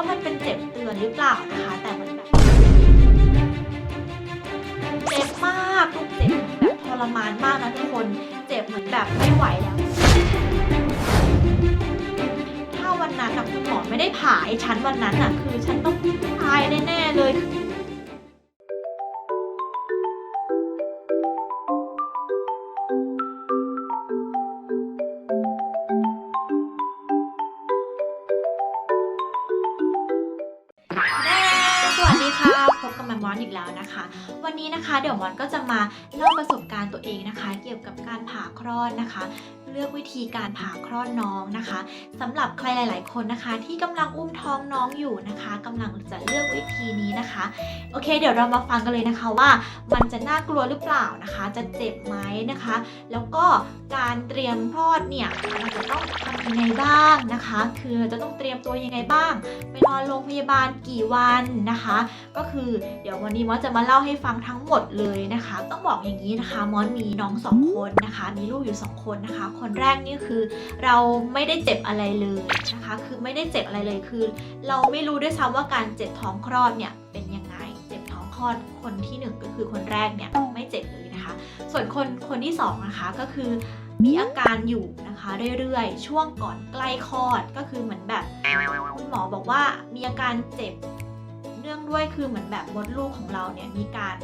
ว่ามันเป็นเจ็บเตือนหรือเปล่านะคะ แต่มันแบบเจ็บมากทุกเจ็บแบบทรมานมากนะทุกคนเจ็บเหมือนแบบไม่ไหวแล้ว ถ้าวันนั้นนะคุณหมอไม่ได้ผ่าไอ้ชั้นวันนั้นอะ คือฉันต้องตายแน่ๆเลย กแล้วนะคะ วันนี้นะคะเดี๋ยวมอนก็จะมาเล่าประสบการณ์ตัวเองนะคะ เกี่ยวกับการผ่าคลอดนะคะ เลือกวิธีการผ่าคลอดน้องนะคะสำหรับใครหลาย ๆ คนนะคะ ที่กำลังอุ้มท้องน้องอยู่นะคะกำลังจะเลือกวิธีนี้นะคะ โอเค เดี๋ยวเรามาฟังกันเลยนะคะว่า มันจะน่ากลัวหรือเปล่านะคะ จะเจ็บไหมนะคะ แล้วก็การเตรียมคลอดเนี่ยมันจะต้องทำยังไงบ้างนะคะ คือจะต้องเตรียมตัวยังไงบ้างไปนอนโรงพยาบาลกี่วันนะคะ ก็คือเดี๋ยววันนี้มอสจะมาเล่าให้ฟังทั้งหมดเลยนะคะ ต้องบอกอย่างนี้นะคะมอสมีน้องสองคนนะคะ มีลูกอยู่สองคนนะคะคนแรกนี่คือเราไม่ได้เจ็บอะไรเลยนะคะ คือไม่ได้เจ็บอะไรเลยคือ เราไม่รู้ด้วยซ้ำว่าการเจ็บท้องคลอดเนี่ยเป็นยังไง เจ็บท้องคลอดคนที่หนึ่งก็คือคนแรกเนี่ยไม่เจ็บเลยนะคะ ส่วนคนคนที่สองนะคะก็คือมีอาการอยู่นะคะเรื่อยๆ ช่วงก่อนใกล้คลอดก็คือเหมือนแบบคุณหมอบอกว่ามีอาการเจ็บเนื่องด้วยคือเหมือนแบบมดลูกของเราเนี่ยมีการ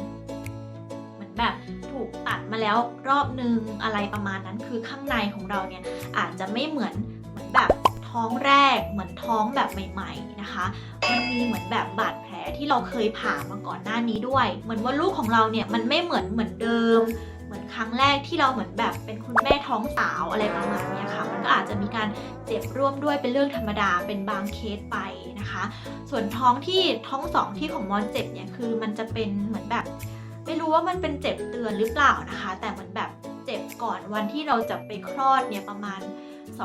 แบบถูกตัดมาแล้วรอบนึงอะไรประมาณนั้นคือข้างในของเราเนี่ยอาจจะไม่เหมือนเหมือนแบบท้องแรกเหมือนท้องแบบใหม่ๆนะคะมันมีเหมือนแบบบาดแผลที่เราเคยผ่ามาก่อนหน้านี้ด้วย เหมือนว่าลูกของเราเนี่ยมันไม่เหมือนเหมือนเดิมเหมือนครั้งแรกที่เราเหมือนแบบเป็นคุณแม่ท้องสาวอะไรประมาณนี้ค่ะ มันก็อาจจะมีการเจ็บร่วมด้วยเป็นเรื่องธรรมดาเป็นบางเคสไปนะคะ ส่วนท้องที่ท้องสองที่ของมอนเจ็บเนี่ยคือมันจะเป็นเหมือนแบบ ไม่รู้ว่ามันเป็นเจ็บเตือนหรือเปล่านะคะ แต่เหมือนแบบเจ็บก่อนวันที่เราจะไปคลอดเนี่ยประมาณ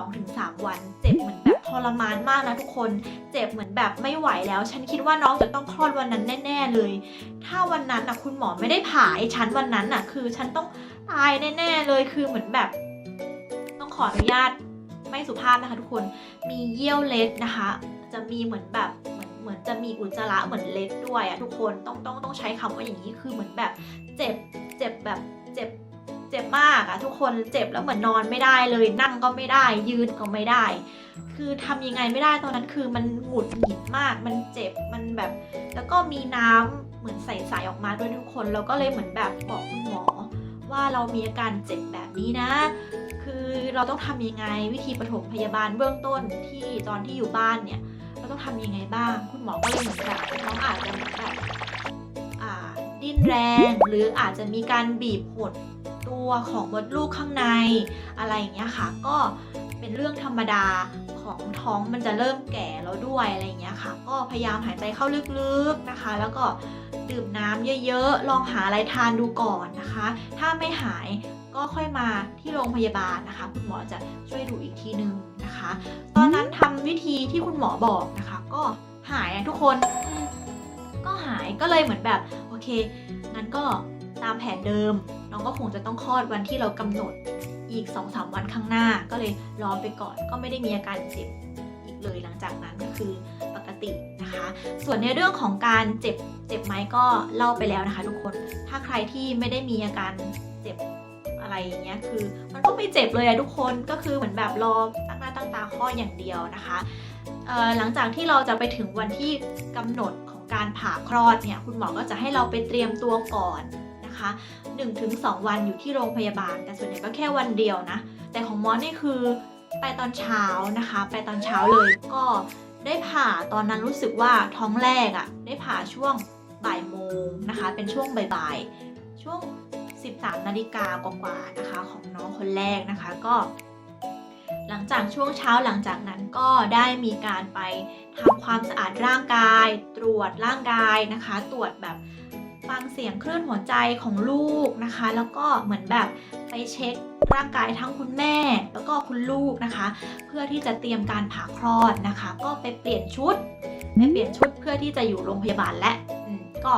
2-3 วัน เจ็บเหมือนแบบทรมานมากนะทุกคน เจ็บเหมือนแบบไม่ไหวแล้ว ฉันคิดว่าน้องจะต้องคลอดวันนั้นแน่ ๆ เลย ถ้าวันนั้นนะคุณหมอไม่ได้ผ่าไอ้ฉันวันนั้นน่ะคือฉันต้องตายแน่ๆเลยคือเหมือนแบบ ต้องขออนุญาตไม่สุภาพนะคะทุกคนมีเยี่ยวเล็ดนะคะ จะมีเหมือนแบบ เหมือนจะมีอุจจาระเหมือนเล็ดด้วยอะทุกคนต้องต้องต้องใช้คำว่าอย่างนี้คือเหมือนแบบเจ็บเจ็บแบบเจ็บเจ็บมากอะทุกคนเจ็บแล้วเหมือนนอนไม่ได้เลยนั่งก็ไม่ได้ยืนก็ไม่ได้ คือทำยังไงไม่ได้ตอนนั้นคือมันหงุดหงิดมาก มันเจ็บมันแบบ แล้วก็มีน้ำเหมือนใสๆออกมาด้วยทุกคนเราก็เลยเหมือนแบบบอกคุณหมอ ว่าเรามีอาการเจ็บแบบนี้นะ คือเราต้องทำยังไงวิธีปฐมพยาบาลเบื้องต้นที่ตอนที่อยู่บ้านเนี่ย ต้องทำยังไงบ้าง คุณหมอก็เลยเหมือนแบบน้องอาจจะเหมือนแบบดิ้นแรง หรืออาจจะมีการบีบหดตัวของมดลูกข้างในอะไรอย่างเงี้ยค่ะ ก็เป็นเรื่องธรรมดาของท้องมันจะเริ่มแก่แล้วด้วยอะไรอย่างเงี้ยค่ะ ก็พยายามหายใจเข้าลึกๆนะคะ แล้วก็ดื่มน้ำเยอะๆ ลองหาอะไรทานดูก่อนนะคะ ถ้าไม่หาย ก็ค่อยมาที่โรงพยาบาลนะคะ คุณหมอจะช่วยดูอีกทีนึงนะคะ ตอนนั้นทำวิธีที่คุณหมอบอกนะคะ ก็หายอะทุกคนก็หายก็เลยเหมือนแบบโอเคงั้นก็ตามแผนเดิม น้องก็คงจะต้องคลอดวันที่เรากำหนดอีก2อสวันข้างหน้าก็เลยรอไปก่อนก็ไม่ได้มีอาการเจ็บอีกเลยหลังจากนั้นก็คือปกตินะคะ ส่วนในเรื่องของการเจ็บเจ็บไหมก็เล่าไปแล้วนะคะ ทุกคนถ้าใครที่ไม่ได้มีอาการเจ็บ อะไรอย่างเงี้ยคือ มันก็ไม่เจ็บเลยอะทุกคนก็คือเหมือนแบบรอตั้งหน้าตั้งตาคลออย่างเดียวนะคะหลังจากที่เราจะไปถึงวันที่กำหนดของการผ่าคลอดเนี่ยคุณหมอก็จะให้เราไปเตรียมตัวก่อนนะคะ1-2 วันอยู่ที่โรงพยาบาล แต่ส่วนใหญ่ก็แค่วันเดียวนะ แต่ของมอสนี่คือไปตอนเช้านะคะ ไปตอนเช้าเลยก็ได้ผ่าตอนนั้นรู้สึกว่าท้องแรกอะ่ะได้ผ่าช่วงบ่ายโมงนะคะ เป็นช่วงบ่ายๆช่วง 13 นาฬิกากว่าๆนะคะ ของน้องคนแรกนะคะก็ หลังจากช่วงเช้าหลังจากนั้นก็ได้มีการไปทำความสะอาดร่างกาย ตรวจร่างกายนะคะ ตรวจแบบฟังเสียงคลื่นหัวใจของลูกนะคะ แล้วก็เหมือนแบบไปเช็คร่างกายทั้งคุณแม่ แล้วก็คุณลูกนะคะ เพื่อที่จะเตรียมการผ่าคลอดนะคะ ก็ไปเปลี่ยนชุดไปเปลี่ยนชุดเพื่อที่จะอยู่โรงพยาบาลและก็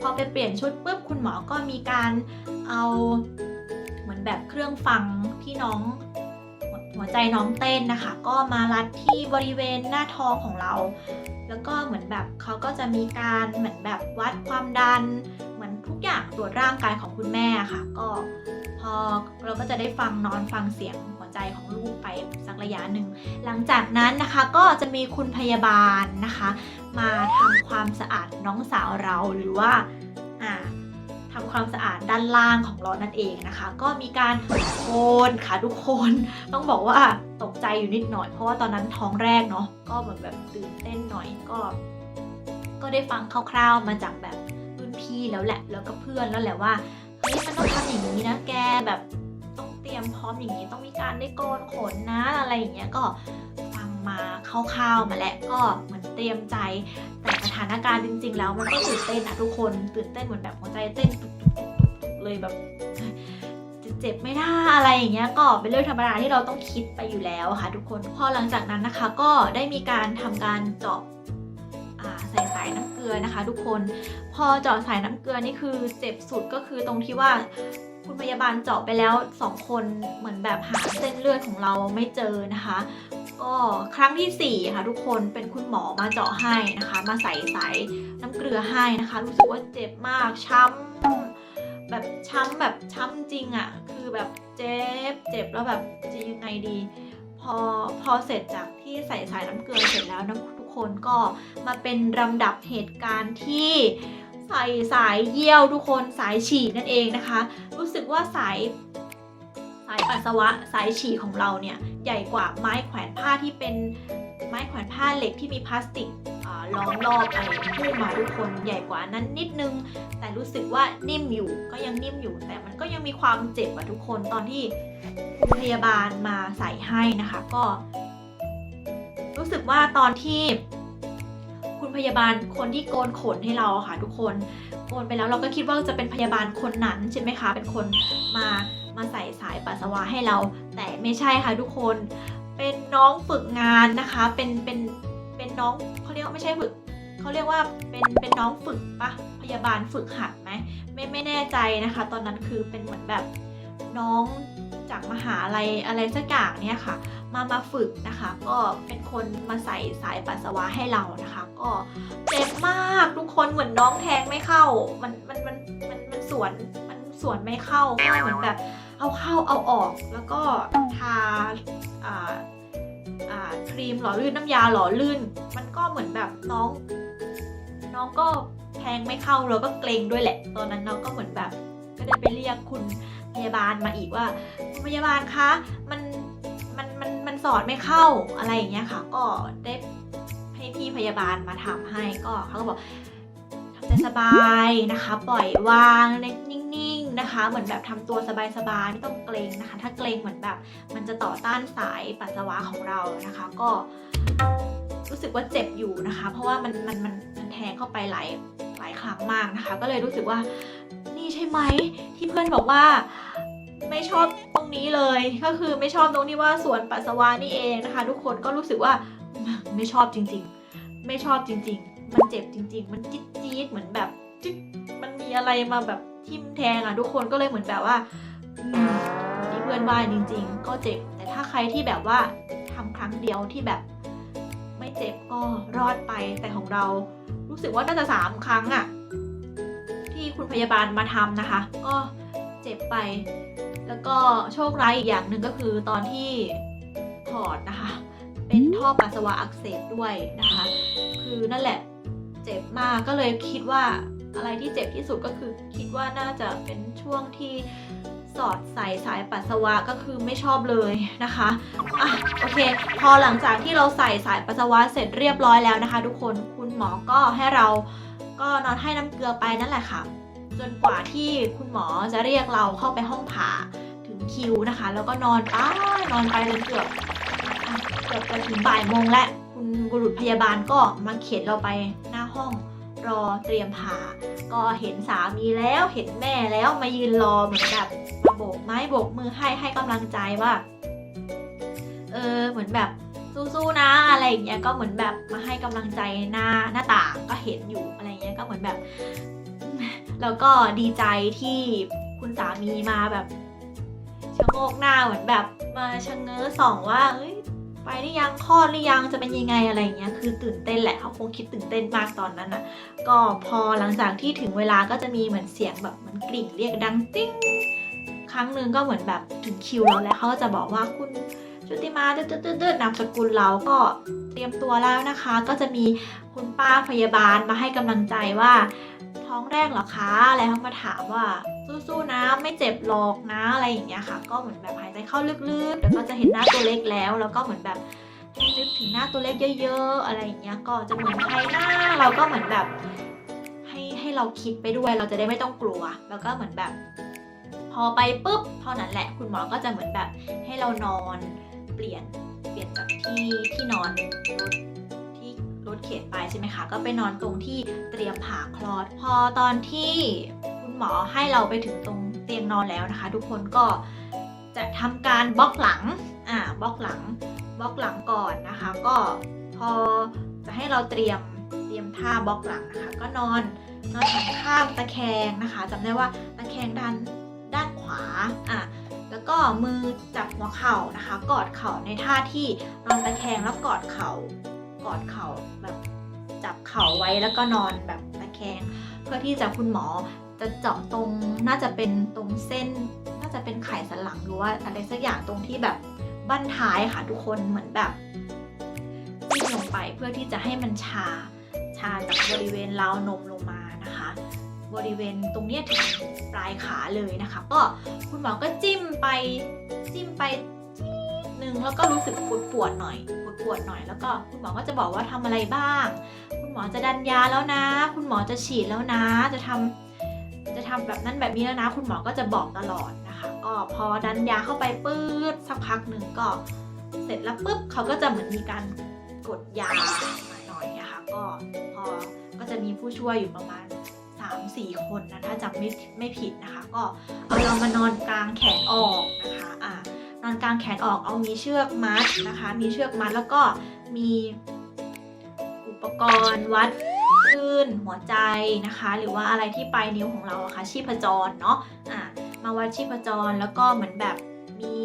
พอไปเปลี่ยนชุดปุ๊บคุณหมอก็มีการ เอาเหมือนแบบเครื่องฟังที่น้องหัวใจน้องเต้นนะคะ ก็มารัดที่บริเวณหน้าท้องของเรา แล้วก็เหมือนแบบเขาก็จะมีการเหมือนแบบวัดความดัน เหมือนทุกอย่างตรวจร่างกายของคุณแม่ค่ะ ก็พอเราก็จะได้ฟังนอนฟังเสียงหัวใจของลูกไปสักระยะหนึ่ง หลังจากนั้นนะคะก็จะมีคุณพยาบาลนะคะ มาทำความสะอาดน้องสาวเราหรือว่าอ่า ทำความสะอาดด้านล่างของเรานั่นเองนะคะ ก็มีการโคนค่ะทุกคนต้องบอกว่าตกใจอยู่นิดหน่อย เพราะว่าตอนนั้นท้องแรกเนาะก็เหมือนแบบตื่นเต้นหน่อยก็ ก็ได้ฟังคร่าวๆมาจากแบบรุ่นพี่แล้วแหละ แล้วก็เพื่อนแล้วแหละว่าเฮ้ยมันต้องทำอย่างนี้นะแกแบบต้องเตรียมพร้อมอย่างนี้ต้องมีการได้โกนขนนะอะไรอย่างเงี้ยก็ฟังมาคร่าวๆมาแล้วก็เหมือนเตรียมใจแต่สถานการณ์จริง ๆ แล้วมันก็ตื่นเต้นอะทุกคนตื่นเต้นเหมือนแบบหัวใจเต้น เลยแบบจะเจ็บไม่น่าอะไรอย่างเงี้ยก็เป็นเรื่องธรรมดาที่เราต้องคิดไปอยู่แล้วค่ะ ทุกคนพอหลังจากนั้นนะคะ ก็ได้มีการทำการเจาะอ่าใส่สายน้ำเกลือนะคะ ทุกคนพอเจาะสายน้ำเกลือนี่คือเจ็บสุดก็คือตรงที่ว่าคุณพยาบาลเจาะไปแล้วสองคนเหมือนแบบหาเส้นเลือดของเราไม่เจอนะคะก็ครั้งที่สี่ค่ะทุกคนเป็นคุณหมอมาเจาะให้นะคะ มาใส่สายน้ำเกลือให้นะคะ รู้สึกว่าเจ็บมากช้ำ แบบช้ำแบบช้ำจริงอะ่ะ คือแบบเจ็บเจ็บแล้วแบบจะยังไงดี พอพอเสร็จจากที่ใส่สายน้ำเกลือเสร็จแล้วนะทุกคนก็มาเป็นลำดับเหตุการณ์ที่ใส่สายเยี่ยวทุกคนสายฉี่นั่นเองนะคะ รู้สึกว่าสายสายปัสสาวะสายฉี่ของเราเนี่ยใหญ่กว่าไม้แขวนผ้าที่เป็นไม้แขวนผ้าเหล็กที่มีพลาสติก ล้อมรอบอะไรพุ่งมาทุกคนใหญ่กว่านั้นนิดนึง แต่รู้สึกว่านิ่มอยู่ก็ยังนิ่มอยู่ แต่มันก็ยังมีความเจ็บอะทุกคนตอนที่คุณพยาบาลมาใส่ให้นะคะก็ รู้สึกว่าตอนที่คุณพยาบาลคนที่โกนขนให้เราค่ะ ทุกคนโกนไปแล้วเราก็คิดว่าจะเป็นพยาบาลคนนั้นใช่ไหมคะ เป็นคนมามาใส่สายปัสสาวะให้เรา แต่ไม่ใช่ค่ะทุกคน เป็นน้องฝึกงานนะคะ เป็นเป็นเป็นน้อง เขาไม่ใช่ฝึกเขาเรียกว่าเป็นเป็นน้องฝึกปะพยาบาลฝึกหัดไหมไม่ไม่แน่ใจนะคะ ตอนนั้นคือเป็นเหมือนแบบน้องจากมหาลัยอะไรสักอย่างเนี่ยค่ะ มามาฝึกนะคะ ก็เป็นคนมาใส่สายปัสสาวะให้เรานะคะ ก็เจ็บมากทุกคนเหมือนน้องแทงไม่เข้า มันมันมันมันมันสวนมันสวนไม่เข้าก็เหมือนแบบเอาเข้าเอาออกแล้วก็ทาอ่า ครีมหล่อลื่นน้ำยาหล่อลื่น มันก็เหมือนแบบน้อง น้องก็แทงไม่เข้าเราก็เกรงด้วยแหละ ตอนนั้นน้องก็เหมือนแบบ ก็ได้ไปเรียกคุณพยาบาลมาอีกว่าคุณพยาบาลคะมันมันมันมันสอดไม่เข้าอะไรอย่างเงี้ยค่ะ ก็ได้ให้พี่พยาบาลมาทำให้ก็เขาก็บอกทำใจสบายนะคะ ปล่อยวางนิ่งๆ นะคะ เหมือนแบบทำตัวสบายๆไม่ต้องเกรงนะคะ ถ้าเกรงเหมือนแบบ มันจะต่อต้านสายปัสสาวะของเรานะคะ ก็รู้สึกว่าเจ็บอยู่นะคะ เพราะว่ามันมันมันมันแทงเข้าไปหลายหลายครั้งมากนะคะ ก็เลยรู้สึกว่านี่ใช่ไหมที่เพื่อนบอกว่าไม่ชอบตรงนี้เลยก็คือไม่ชอบตรงที่ว่าส่วนปัสสาวะนี่เองนะคะ ทุกคนก็รู้สึกว่าไม่ชอบจริง ๆ ไม่ชอบจริง ๆ มันเจ็บจริง ๆ มันจี๊ดจี๊ดเหมือนแบบมันมีอะไรมาแบบ ทิ่มแทงอะทุกคนก็เลยเหมือนแบบว่าอืมเหมือนที่เพื่อนว่าจริง ๆ ก็เจ็บ แต่ถ้าใครที่แบบว่าทำครั้งเดียวที่แบบ ไม่เจ็บก็รอดไปแต่ของเรา รู้สึกว่าน่าจะสามครั้งอะที่คุณพยาบาลมาทำนะคะ ก็เจ็บไป แล้วก็โชคร้ายอีกอย่างหนึ่งก็คือตอนที่ถอดนะคะ เป็นท่อปัสสาวะอักเสบด้วยนะคะ คือนั่นแหละเจ็บมากก็เลยคิดว่า อะไรที่เจ็บที่สุดก็คือคิดว่าน่าจะเป็นช่วงที่สอดใส่สายปัสสาวะก็คือไม่ชอบเลยนะคะอะโอเค พอหลังจากที่เราใส่สายปัสสาวะเสร็จเรียบร้อยแล้วนะคะ ทุกคนคุณหมอก็ให้เราก็นอนให้น้ำเกลือไปนั่นแหละค่ะ จนกว่าที่คุณหมอจะเรียกเราเข้าไปห้องผ่าถึงคิวนะคะ แล้วก็นอนไปนอนไปจนเกือบอะเกือบจะถึงบ่ายโมงและคุณบุรุษพยาบาลก็มาเข็นเราไปหน้าห้อง รอเตรียมผ่า ก็เห็นสามีแล้วเห็นแม่แล้วมายืนรอเหมือนแบบโบกไม้โบกมือให้ให้กำลังใจว่า เออเหมือนแบบสู้ๆนะอะไรอย่างเงี้ยก็เหมือนแบบมาให้กำลังใจหน้าหน้าต่างก็เห็นอยู่อะไรเงี้ยก็เหมือนแบบ แล้วก็ดีใจที่คุณสามีมาแบบชะโงกหน้าเหมือนแบบมาชะเง้อส่องว่าเอ้ย ไปหรือยังคลอดหรือยังจะเป็นยังไงอะไรเงี้ยคือตื่นเต้นแหละเขาคงคิดตื่นเต้นมากตอนนั้นอะก็พอหลังจากที่ถึงเวลาก็จะมีเหมือนเสียงแบบเหมันกริ่งเรียกดังติ้งครั้งหนึ่งก็เหมือนแบบถึงคิวเราแล้วเขาก็จะบอกว่าคุณชุติมาตืดตืดๆนามสกุลเราก็เตรียมตัวแล้วนะคะ ก็จะมีคุณป้าพยาบาลมาให้กำลังใจว่า ท้องแรกเหรอคะอะไรเขามาถามว่าสู้ๆนะไม่เจ็บหรอกนะอะไรอย่างเงี้ยค่ะ ก็เหมือนแบบหายใจเข้าลึกๆเดี๋ยวก็จะเห็นหน้าตัวเล็กแล้ว แล้วก็เหมือนแบบนึกถึงหน้าตัวเล็กเยอะๆ อะไรอย่างเงี้ยก็จะเหมือนใครหน้าเราก็เหมือนแบบให้ให้เราคิดไปด้วยเราจะได้ไม่ต้องกลัว แล้วก็เหมือนแบบ พอไปปุ๊บเท่านั้นแหละ คุณหมอก็จะเหมือนแบบให้เรานอนเปลี่ยนเปลี่ยนจากที่ที่นอน รถเข็นไปใช่ไหมคะ ก็ไปนอนตรงที่เตรียมผ่าคลอด พอตอนที่คุณหมอให้เราไปถึงตรงเตียงนอนแล้วนะคะ ทุกคนก็จะทำการบล็อกหลัง อ่า บล็อกหลัง บล็อกหลังก่อนนะคะ ก็พอจะให้เราเตรียม เตรียมท่าบล็อกหลังนะคะ ก็นอน นอนหันข้างตะแคงนะคะจำได้ว่าตะแคงด้าน ด้านขวา อะแล้วก็มือจับหัวเข่านะคะ กอดเข่าในท่าที่นอนตะแคงแล้วกอดเข่า อดเข่าแบบจับเข่าไว้แล้วก็นอนแบบตะแคง เพื่อที่จะคุณหมอจะเจาะตรงน่าจะเป็นตรงเส้น น่าจะเป็นไขสันหลังหรือว่าอะไรสักอย่างตรงที่แบบบั้นท้ายค่ะทุกคนเหมือนแบบจิ้มลงไปเพื่อที่จะให้มันชาชาจากบริเวณราวนมลงมานะคะ บริเวณตรงเนี้ยถึงปลายขาเลยนะคะ ก็คุณหมอก็จิ้มไปจิ้มไป นึงแล้วก็รู้สึกปวดปวดหน่อยปวดปวดหน่อยแล้วก็คุณหมอก็จะบอกว่าทำอะไรบ้าง คุณหมอจะดันยาแล้วนะ คุณหมอจะฉีดแล้วนะ จะทำจะทำแบบนั้นแบบนี้แล้วนะ คุณหมอก็จะบอกตลอดนะคะ ก็พอดันยาเข้าไปปื๊ดสักพักหนึ่งก็ เสร็จแล้วปุ๊บเขาก็จะเหมือนมีการกดยามาหน่อยนะคะก็พอก็จะมีผู้ช่วยอยู่ประมาณ3 4 คนนะถ้าจำไม่ไม่ผิดนะคะ ก็เอาเรามานอนกลางแขนออกนะคะอ่า อนกลางแขนออกเอามีเชือกมัดนะคะ มีเชือกมัดแล้วก็มีอุปกรณ์วัดคลื่นหัวใจนะคะ หรือว่าอะไรที่ปลายนิ้วของเราอะคะ่ะชีพจรเนาะอ่ามาวัดชีพจรแล้วก็เหมือนแบบมี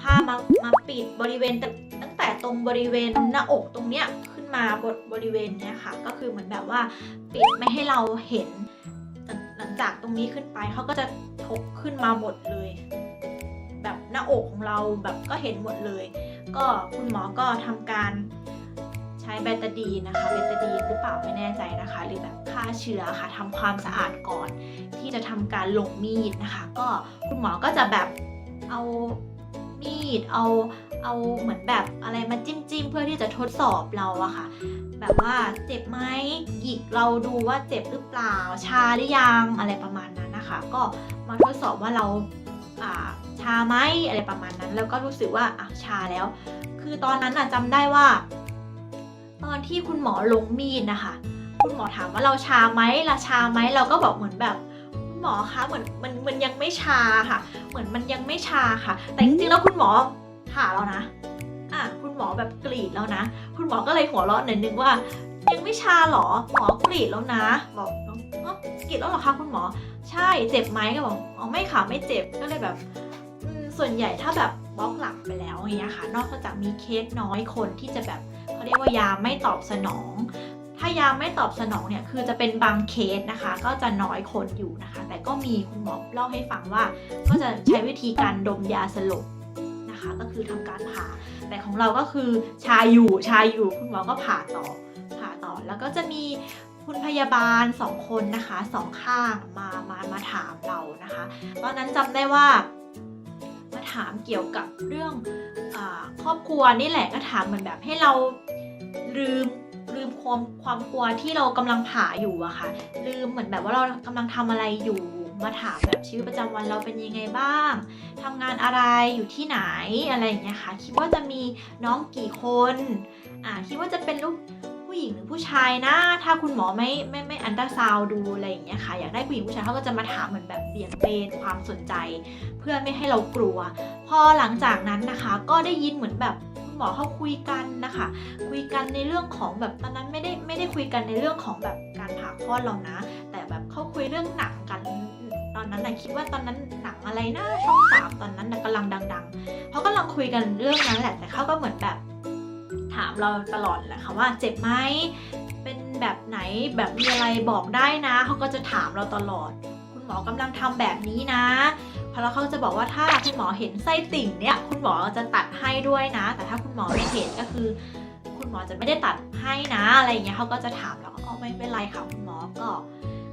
ผ้ามามาปิดบริเวณตั้งแต่ตรงบริเวณหน้าอกตรงเนี้ยขึ้นมาบบริเวณเนี้ยค่ะ ก็คือเหมือนแบบว่าปิดไม่ให้เราเห็นหลังจากตรงนี้ขึ้นไปเขาก็จะทกขึ้นมาหมดเลย แบบหน้าอกของเราแบบก็เห็นหมดเลย ก็คุณหมอก็ทำการใช้เบตาดีนะคะเบตาดีหรือเปล่าไม่แน่ใจนะคะ หรือแบบฆ่าเชื้อค่ะทำความสะอาดก่อน ที่จะทำการลงมีดนะคะ ก็คุณหมอก็จะแบบเอามีดเอาเอาเหมือนแบบอะไรมาจิ้มจิ้มๆเพื่อที่จะทดสอบเราอะค่ะ แบบว่าเจ็บไหมหยิกเราดูว่าเจ็บหรือเปล่าชาหรือยังอะไรประมาณนั้นนะคะ ก็มาทดสอบว่าเราอ่า ชาไหมอะไรประมาณนั้น แล้วก็รู้สึกว่าอะชาแล้ว คือตอนนั้นอะจำได้ว่า ตอนที่คุณหมอลงมีดนะคะ คุณหมอถามว่าเราชาไหมเราชาไหมเราก็บอกเหมือนแบบคุณหมอคะเหมือนมันมันยังไม่ชาค่ะ เหมือนมันยังไม่ชาค่ะ แต่จริงๆแล้วคุณหมอผ่าแล้วนะ อะคุณหมอแบบกรีดแล้วนะ คุณหมอก็เลยหัวเราะหน่อยนึงว่า ยังไม่ชาหรอหมอกรีดแล้วนะ บอกอ๋อกรีดแล้วเหรอคะคุณหมอ ใช่เจ็บไหมก็บอกอ๋อไม่ค่ะไม่เจ็บก็เลยแบบ ส่วนใหญ่ถ้าแบบบล็อกหลังไปแล้วอย่างเงี้ยค่ะ นอกจากมีเคสน้อยคนที่จะแบบเขาเรียกว่ายาไม่ตอบสนอง ถ้ายาไม่ตอบสนองเนี่ยคือจะเป็นบางเคสนะคะ ก็จะน้อยคนอยู่นะคะ แต่ก็มีคุณหมอเล่าให้ฟังว่า ก็จะใช้วิธีการดมยาสลบนะคะ ก็คือทำการผ่า แต่ของเราก็คือชาอยู่ชาอยู่คุณหมอก็ผ่าต่อผ่าต่อแล้วก็จะมีคุณพยาบาลสองคนนะคะสองข้างมามามาถามเรานะคะ ตอนนั้นจำได้ว่า ถามเกี่ยวกับเรื่องอครอบครัวนี่แหละก็ถามเหมือนแบบให้เราลืมลืมความความกลัวที่เรากำลังผ่าอยู่อะค่ะ ลืมเหมือนแบบว่าเรากำลังทำอะไรอยู่มาถามแบบชีวิตประจำวันเราเป็นยังไงบ้างทำงานอะไรอยู่ที่ไหนอะไรอย่างเงี้ยค่ะ คิดว่าจะมีน้องกี่คน อ่าคิดว่าจะเป็นลูก ผู้หญิงหรือผู้ชายนะ ถ้าคุณหมอไม่ไม่ไม่อันตราซาวดูอะไรอย่างเงี้ยค่ะอยากได้ผู้หญิงผู้ชายเขาก็จะมาถามเหมือนแบบเบี่ยงเบนความสนใจ เพื่อไม่ให้เรากลัว พอหลังจากนั้นนะคะก็ได้ยินเหมือนแบบคุณหมอเขาคุยกันนะคะ คุยกันในเรื่องของแบบตอนนั้นไม่ได้ไม่ได้คุยกันในเรื่องของแบบการผ่าคลอดเรานะ แต่แบบเขาคุยเรื่องหนังกันตอนนั้นนะคิดว่าตอนนั้นหนังอะไรอะไรนะช่องสามตอนนั้นนะกำลังดังๆเขากำลังคุยกันเรื่องนั้นแหละแต่เขาก็เหมือนแบบ ถามเราตลอดแหละค่ะว่าเจ็บไหมเป็นแบบไหนแบบมีอะไรบอกได้นะเขาก็จะถามเราตลอด คุณหมอกำลังทำแบบนี้นะพอแล้วเขาจะบอกว่าถ้าคุณหมอเห็นไส้ติ่งเนี่ยคุณหมอจะตัดให้ด้วยนะ แต่ถ้าคุณหมอไม่เห็นก็คือ คุณหมอจะไม่ได้ตัดให้นะอะไรอย่างเงี้ยเขาก็จะถามเราก็อ๋อไม่เป็นไรค่ะคุณหมอก็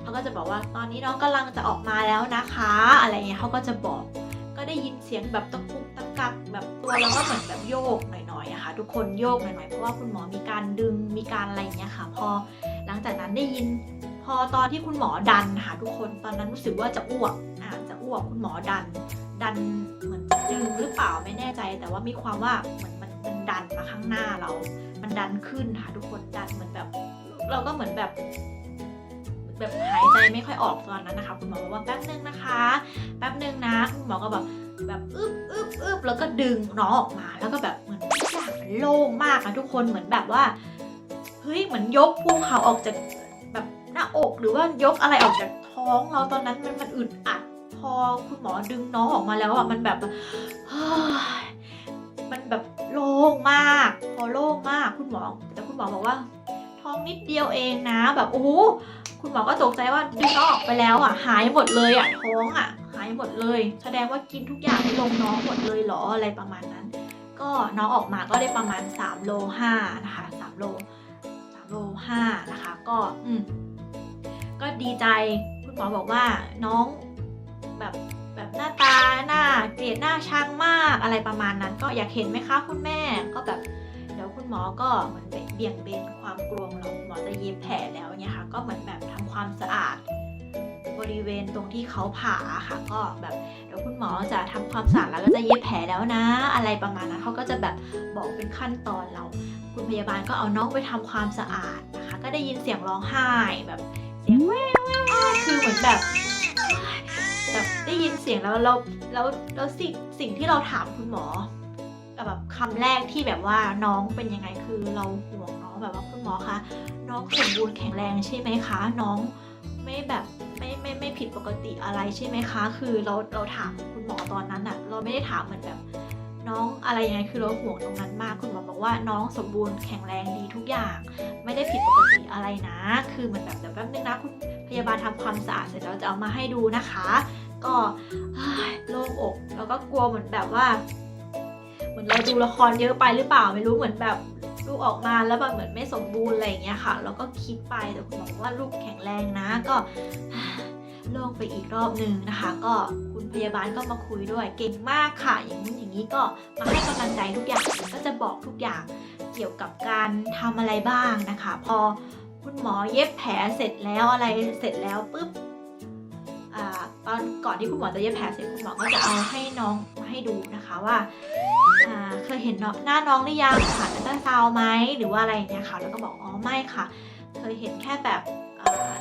เขาก็จะบอกว่าตอนนี้น้องกำลังจะออกมาแล้วนะคะ อะไรเงี้ยเขาก็จะบอก ก็ได้ยินเสียงแบบตะกุกตะกักแบบตัวเราก็เหมือนแบบโยกหน่อย ๆอะค่ะทุกคนโยกหน่อยๆเพราะว่าคุณหมอมีการดึงมีการอะไรอย่างเงี้ยค่ะ พอหลังจากนั้นได้ยิน พอตอนที่คุณหมอดันค่ะทุกคนตอนนั้นรู้สึกว่าจะอ้วกอ่าจะอ้วกคุณหมอดัน ดันเหมือนดึงหรือเปล่าไม่แน่ใจ แต่ว่ามีความว่าเหมือนมันมันดันมาข้างหน้าเรา มันดันขึ้นค่ะทุกคนดันเหมือนแบบ เราก็เหมือนแบบแบบหายใจไม่ค่อยออกตอนนั้นนะคะ คุณหมอบอกว่าแป๊บนึงนะคะ แป๊บนึงนะคุณหมอก็แบบแบบอึบอึบอึบแล้วก็ดึงน้องออกมาแล้วก็แบบเหมือน โล่งมากอะทุกคนเหมือนแบบว่าเฮ้ยเหมือนยกภูเขาออกจากแบบหน้าอกหรือว่ายกอะไรออกจากท้องเราตอนนั้นมันมันอึดอัด พอคุณหมอดึงน้องออกมาแล้วอะมันแบบมันแบบโล่งมาก พอโล่งมากคุณหมอแต่คุณหมอบอกว่า ท้องนิดเดียวเองนะ แบบโอ้คุณหมอก็ตกใจว่าดึงน้องออกไปแล้วอะ หายหมดเลยอะท้องอะ หายหมดเลย แสดงว่ากินทุกอย่างลงน้องหมดเลยเหรออะไรประมาณนั้น ก็น้องออกมาก็ได้ประมาณ3โล5นะคะ3โล3โล5นะคะ ก็อืมก็ดีใจคุณหมอบอกว่าน้องแบบแบบหน้าตาหน้าเกลียดหน้าชังมากอะไรประมาณนั้น ก็อยากเห็นไหมคะคุณแม่ก็แบบเดี๋ยวคุณหมอก็เหมือนเบี่ยงเบนความกลัวของเราหมอจะเย็บแผลแล้วเนี่ยค่ะก็เหมือนแบบทำความสะอาด ริเวณตรงที่เขาผ่าค่ะ ก็แบบเดี๋ยวคุณหมอจะทำความสะอาดแล้วก็จะเย็บแผลแล้วนะ อะไรประมาณนั้นเขาก็จะแบบบอกเป็นขั้นตอนเรา คุณพยาบาลก็เอาน้องไปทำความสะอาดนะคะ ก็ได้ยินเสียงร้องไห้แบบเสียงแว่วแว่แว่คือเหมือนแบบแบบได้ยินเสียงแล้วเราแล้วแล้วสิ่งสิ่งที่เราถามคุณหมอแบบคำแรกที่แบบว่าน้องเป็นยังไงคือเราห่วงน้องแบบว่าคุณหมอคะน้องสมบูรณ์แข็งแรงใช่ไหมคะ น้องไม่แบบ ไม่ไม่ไม่ผิดปกติอะไรใช่ไหมคะ คือเราเราถามคุณหมอตอนนั้นอะเราไม่ได้ถามเหมือนแบบ น้องอะไรยังไงคือเราห่วงตรงนั้นมากคุณหมอบอกว่าน้องสมบูรณ์แข็งแรงดีทุกอย่าง ไม่ได้ผิดปกติอะไรนะ คือเหมือนแบบเดี๋ยวแป๊บนึงนะคุณพยาบาลทำความสะอาดเสร็จแล้วจะเอามาให้ดูนะคะ ก็โล่งอกแล้วก็กลัวเหมือนแบบว่า เหมือนเราดูละครเยอะไปหรือเปล่าไม่รู้เหมือนแบบ ลูกออกมาแล้วแบบเหมือนไม่สมบูรณ์อะไรอย่างเงี้ยค่ะ แล้วก็คิดไปแต่คุณหมอว่าลูกแข็งแรงนะก็โล่งไปอีกรอบหนึ่งนะคะ ก็คุณพยาบาลก็มาคุยด้วย เก่งมากค่ะ อย่างนู้นอย่างนี้ก็มาให้กำลังใจทุกอย่างก็จะบอกทุกอย่างเกี่ยวกับการทำอะไรบ้างนะคะ พอคุณหมอเย็บแผลเสร็จแล้วอะไรเสร็จแล้วปุ๊บ ตอนก่อนที่คุณหมอจะเย็บแผลเสร็จคุณหมอก็จะเอาให้น้องมาให้ดูนะคะว่าเคยเห็นหน้าน้องหรือยังผ่านอัลตราซาวไหมหรือว่าอะไรอย่างเงี้ยค่ะ แล้วก็บอกอ๋อไม่ค่ะ เคยเห็นแค่แบบ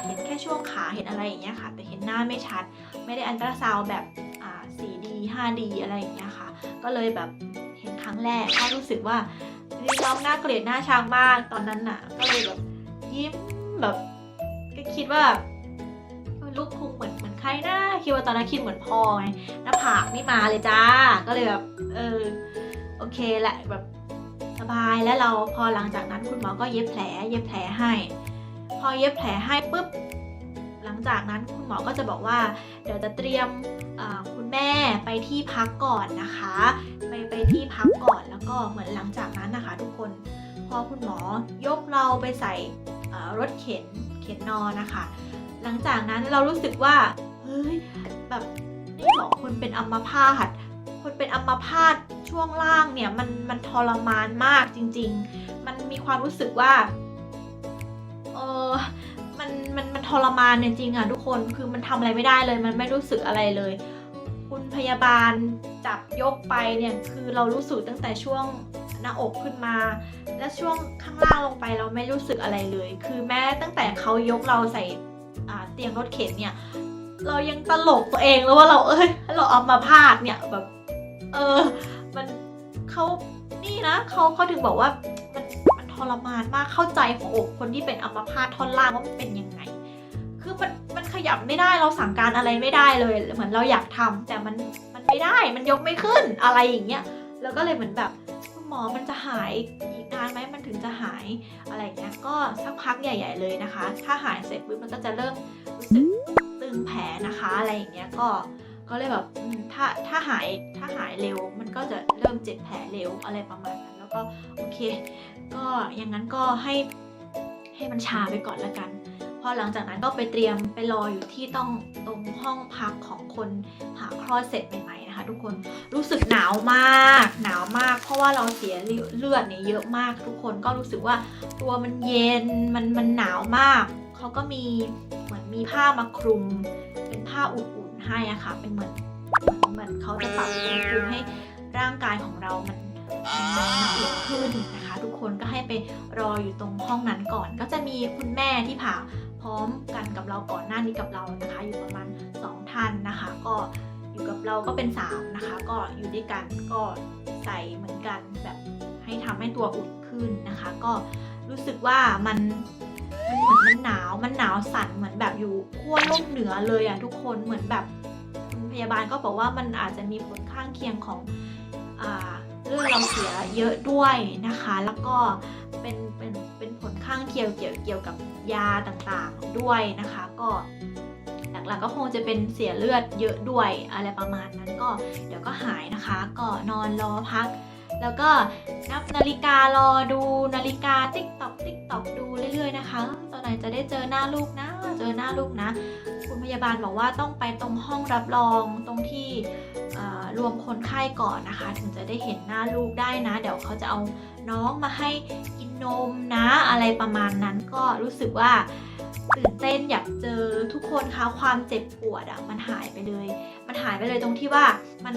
เห็นแค่ช่วงขาเห็นอะไรอย่างเงี้ยค่ะ แต่เห็นหน้าไม่ชัด ไม่ได้อัลตราซาวแบบ 4D 5D อะไรอย่างเงี้ยค่ะ ก็เลยแบบเห็นครั้งแรกก็รู้สึกว่าน้องหน้าเกลียดหน้าช้างมากตอนนั้นน่ะ ก็เลยแบบยิ้มแบบก็คิดว่าลูกคง คิดว่าตอนนั้นคิดเหมือนพ่อไงหน้าผากไม่มาเลยจ้า ก็เลยแบบเออโอเคแหละแบบสบายแล้วเราพอหลังจากนั้นคุณหมอก็เย็บแผล เย็บแผลให้ พอเย็บแผลให้ปุ๊บหลังจากนั้นคุณหมอก็จะบอกว่า เดี๋ยวจะเตรียมคุณแม่ไปที่พักก่อนนะคะ ไปไปที่พักก่อนแล้วก็เหมือนหลังจากนั้นนะคะ ทุกคนพอคุณหมอยกเราไปใส่รถเข็นเข็นนอนนะคะ หลังจากนั้นเรารู้สึกว่า ฮ้ยแบบนี่หรอคนเป็นอัมพาตคนเป็นอัมพาตช่วงล่างเนี่ยมันมันทรมานมากจริง ๆ มันมีความรู้สึกว่าเออมันมันมันทรมานจริงๆอะทุกคนคือมันทำอะไรไม่ได้เลยมันไม่รู้สึกอะไรเลย คุณพยาบาลจับยกไปเนี่ยคือเรารู้สึกตั้งแต่ช่วงหน้าอกขึ้นมา และช่วงข้างล่างลงไปเราไม่รู้สึกอะไรเลย คือแม้ตั้งแต่เขายกเราใส่เตียงรถเข็นเนี่ย เรายังตลกตัวเองแล้วว่าเราเอ้ยเราเอามาพาดเนี่ยแบบ เออ มันเขานี่นะเขาเขาถึงบอกว่ามันมันทรมานมากเข้าใจหัวอกคนที่เป็นอัมพาตท่อนล่างว่ามันเป็นยังไง คือมันมันขยับไม่ได้เราสั่งการอะไรไม่ได้เลย เหมือนเราอยากทำแต่มันมันไม่ได้มันยกไม่ขึ้นอะไรอย่างเงี้ยแล้วก็เลยเหมือนแบบหมอมันจะหายอีกนานไหมมันถึงจะหายอะไรเงี้ยก็สักพักใหญ่ ๆ เลยนะคะ ถ้าหายเสร็จปุ๊บมันก็จะเริ่มรู้สึก ตึงแผลนะคะอะไรอย่างเงี้ยก็ก็เลยแบบถ้าถ้าหายถ้าหายเร็ว มันก็จะเริ่มเจ็บแผลเร็วอะไรประมาณนั้น แล้วก็โอเค ก็อย่างนั้นก็ให้ให้มันชาไปก่อนละกันพอหลังจากนั้นก็ไปเตรียมไปรออยู่ที่ต้องตรงห้องพักของคนผ่าคลอดเสร็จใหม่ๆนะคะ ทุกคนรู้สึกหนาวมากหนาวมาก เพราะว่าเราเสียเลือดเนี่ยเยอะมาก ทุกคนก็รู้สึกว่าตัวมันเย็นมันมันหนาวมากเขาก็มี มีผ้ามาคลุม เป็นผ้าอุ่นๆให้อะค่ะ เป็นเหมือนเหมือนเขาจะปรับอุณหภูมิให้ร่างกายของเรามันมันอุ่นขึ้นนะคะ ทุกคนก็ให้ไปรออยู่ตรงห้องนั้นก่อน ก็จะมีคุณแม่ที่ผ่าพร้อมกันกับเราก่อนหน้านี้กับเรานะคะ อยู่ประมาณ 2 ท่านนะคะ ก็อยู่กับเราก็เป็น 3 นะคะ ก็อยู่ด้วยกันก็ใส่เหมือนกันแบบให้ทำให้ตัวอุ่นขึ้นนะคะ ก็รู้สึกว่ามัน มันเหมือนมันหนาวมันหนาวสั่นเหมือนแบบอยู่ขั้วโลกเหนือเลยอะทุกคนเหมือนแบบพยาบาลก็บอกว่ามันอาจจะมีผลข้างเคียงของอ่าเลือดเราเสียเยอะด้วยนะคะ แล้วก็เป็นเป็นเป็นผลข้างเคียงเกี่ยวเกี่ยวกับยาต่างๆด้วยนะคะ ก็หลักๆก็คงจะเป็นเสียเลือดเยอะด้วยอะไรประมาณนั้นก็เดี๋ยวก็หายนะคะ ก็นอนรอพัก แล้วก็นับนาฬิการอดูนาฬิกาติ๊กตอกติ๊กตอกดูเรื่อยๆนะคะตอนไหนจะได้เจอหน้าลูกนะ เจอหน้าลูกนะ คุณพยาบาลบอกว่าต้องไปตรงห้องรับรองตรงที่รวมคนไข้ก่อนนะคะ ถึงจะได้เห็นหน้าลูกได้นะ เดี๋ยวเขาจะเอาน้องมาให้กินนมนะอะไรประมาณนั้นก็รู้สึกว่าตื่นเต้นอยากเจอทุกคนคะความเจ็บปวดอะมันหายไปเลย มันหายไปเลยตรงที่ว่ามัน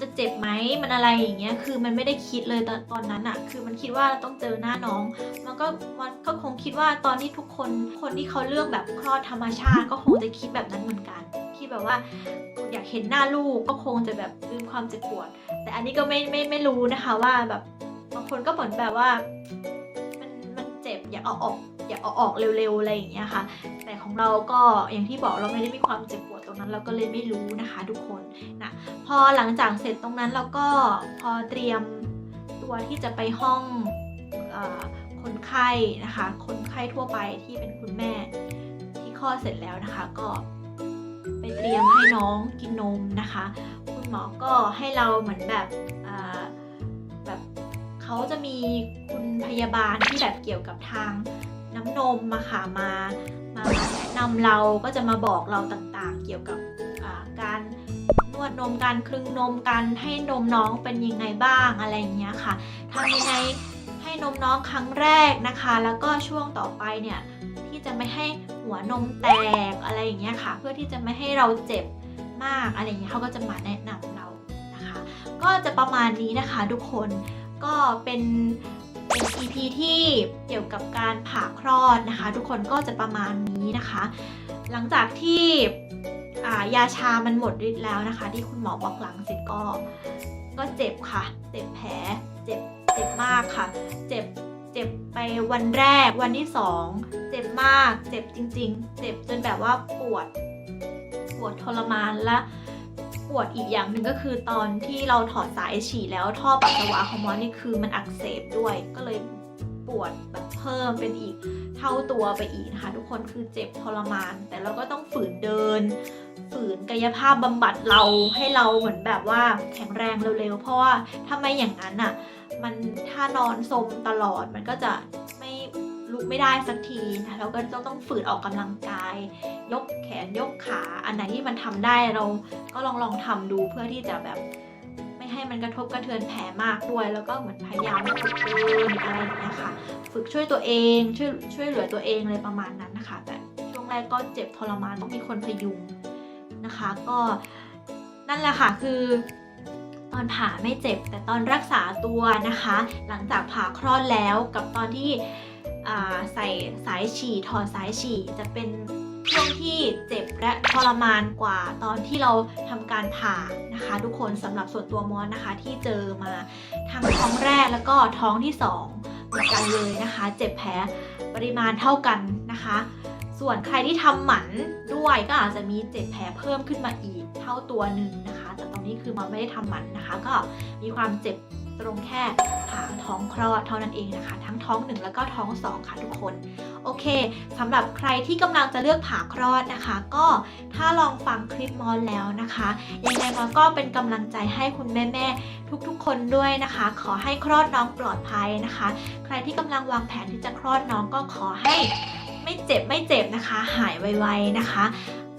จะเจ็บไหมมันอะไรอย่างเงี้ยคือมันไม่ได้คิดเลยตอนตอนนั้นอะคือมันคิดว่าต้องเจอหน้าน้อง มันก็มันก็คงคิดว่าตอนที่ทุกคนคนที่เขาเลือกแบบคลอดธรรมชาติ ก็คงจะคิดแบบนั้นเหมือนกันคิดแบบว่าอยากเห็นหน้าลูกก็คงจะแบบลืมความเจ็บปวด แต่อันนี้ก็ไม่ไม่ไม่รู้นะคะว่าแบบบางคนก็เหมือนแบบว่า มันมันเจ็บอยากเอาออก อยากเอาออกเร็วๆอะไรอย่างเงี้ยค่ะ แต่ของเราก็อย่างที่บอกเราไม่ได้มีความเจ็บปวดตรงนั้นเราก็เลยไม่รู้นะคะทุกคนนะพอหลังจากเสร็จตรงนั้นเราก็พอเตรียมตัวที่จะไปห้องอคนไข้นะคะ คนไข้ทั่วไปที่เป็นคุณแม่ที่คลอดเสร็จแล้วนะคะ ก็ไปเตรียมให้น้องกินนมนะคะ คุณหมอก็ให้เราเหมือนแบบแบบเขาจะมีคุณพยาบาลที่แบบเกี่ยวกับทาง นมมาค่ะมามาแนะนำเราก็จะมาบอกเราต่างๆ เกี่ยวกับการนวดนมการคลึงนมการให้นมน้องเป็นยังไงบ้างอะไรอย่างเงี้ยค่ะทำยังไงให้นมน้องครั้งแรกนะคะ แล้วก็ช่วงต่อไปเนี่ยที่จะไม่ให้หัวนมแตกอะไรอย่างเงี้ยค่ะ เพื่อที่จะไม่ให้เราเจ็บมากอะไรอย่างเงี้ยเขาก็จะมาแนะนำเรานะคะ ก็จะประมาณนี้นะคะทุกคนก็เป็น EP ที่เกี่ยวกับการผ่าคลอดนะคะ ทุกคนก็จะประมาณนี้นะคะ หลังจากที่ายาชามันหมดฤทธิ์แล้วนะคะ ที่คุณหมอบอกหลังเสร็จก็ก็เจ็บค่ะ เจ็บแผลเจ็บเจ็บมากค่ะ เจ็บเจ็บไปวันแรกวันที่สองเจ็บมาก เจ็บจริง ๆ เจ็บจนแบบว่าปวด ปวดทรมานและ ปวดอีกอย่างหนึ่งก็คือตอนที่เราถอดสายฉี่แล้วท่อปัสสาวะของมอสนี่คือมันอักเสบด้วยก็เลยปวดแบบเพิ่มเป็นอีกเท่าตัวไปอีกนะคะทุกคนคือเจ็บทรมาน แต่เราก็ต้องฝืนเดิน ฝืนกายภาพบำบัดเราให้เราเหมือนแบบว่าแข็งแรงเร็วๆ เพราะว่าถ้าไม่อย่างนั้นอะมันถ้านอนสมตลอดมันก็จะไม่ ลุกไม่ได้สักทีนะเราก็ต้องต้องฝืนออกกำลังกาย ยกแขนยกขาอันไหนที่มันทำได้เราก็ลองลองทำดูเพื่อที่จะแบบ ไม่ให้มันกระทบกระเทือนแผลมากด้วย แล้วก็เหมือนพยายามฝึกเดินอะไรอย่างเงี้ยค่ะฝึกช่วยตัวเองช่วยช่วยเหลือตัวเองเลยประมาณนั้นนะคะ แต่ช่วงแรกก็เจ็บทรมานต้องมีคนพยุงนะคะ ก็นั่นแหละค่ะคือตอนผ่าไม่เจ็บแต่ตอนรักษาตัวนะคะ หลังจากผ่าคลอดแล้วกับตอนที่ ใส่สายฉี่ถอดสายฉี่จะเป็นช่วงที่เจ็บและทรมานกว่าตอนที่เราทำการผ่านะคะ ทุกคนสำหรับส่วนตัวมอสนะคะ ที่เจอมาทั้งท้องแรกแล้วก็ท้องที่สองเหมือนกันเลยนะคะ เจ็บแผลปริมาณเท่ากันนะคะ ส่วนใครที่ทำหมันด้วยก็อาจจะมีเจ็บแผลเพิ่มขึ้นมาอีกเท่าตัวหนึ่งนะคะ แต่ตรงนี้คือมันไม่ได้ทำหมันนะคะ ก็มีความเจ็บ ตรงแค่ผ่าท้องคลอดเท่านั้นเองนะคะ ทั้งท้องหนึ่งแล้วก็ท้องสองค่ะทุกคน โอเคสำหรับใครที่กำลังจะเลือกผ่าคลอดนะคะ ก็ถ้าลองฟังคลิปมอนแล้วนะคะยังไงมอนก็เป็นกำลังใจให้คุณแม่ๆทุกๆ คนด้วยนะคะ ขอให้คลอดน้องปลอดภัยนะคะ ใครที่กำลังวางแผนที่จะคลอดน้องก็ขอให้ไม่เจ็บไม่เจ็บนะคะ หายไวๆนะคะ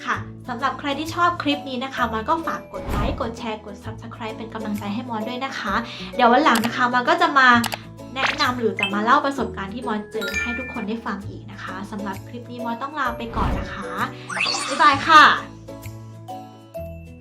ค่ะ สำหรับใครที่ชอบคลิปนี้นะคะ มันก็ฝากกดไลค์กดแชร์กด Subscribe เป็นกำลังใจให้มอนด้วยนะคะ เดี๋ยววันหลังนะคะมันก็จะมาแนะนำหรือจะมาเล่าประสบการณ์ที่มอนเจอให้ทุกคนได้ฟังอีกนะคะสำหรับคลิปนี้มอนต้องลาไปก่อนนะคะบ๊ายบายค่ะ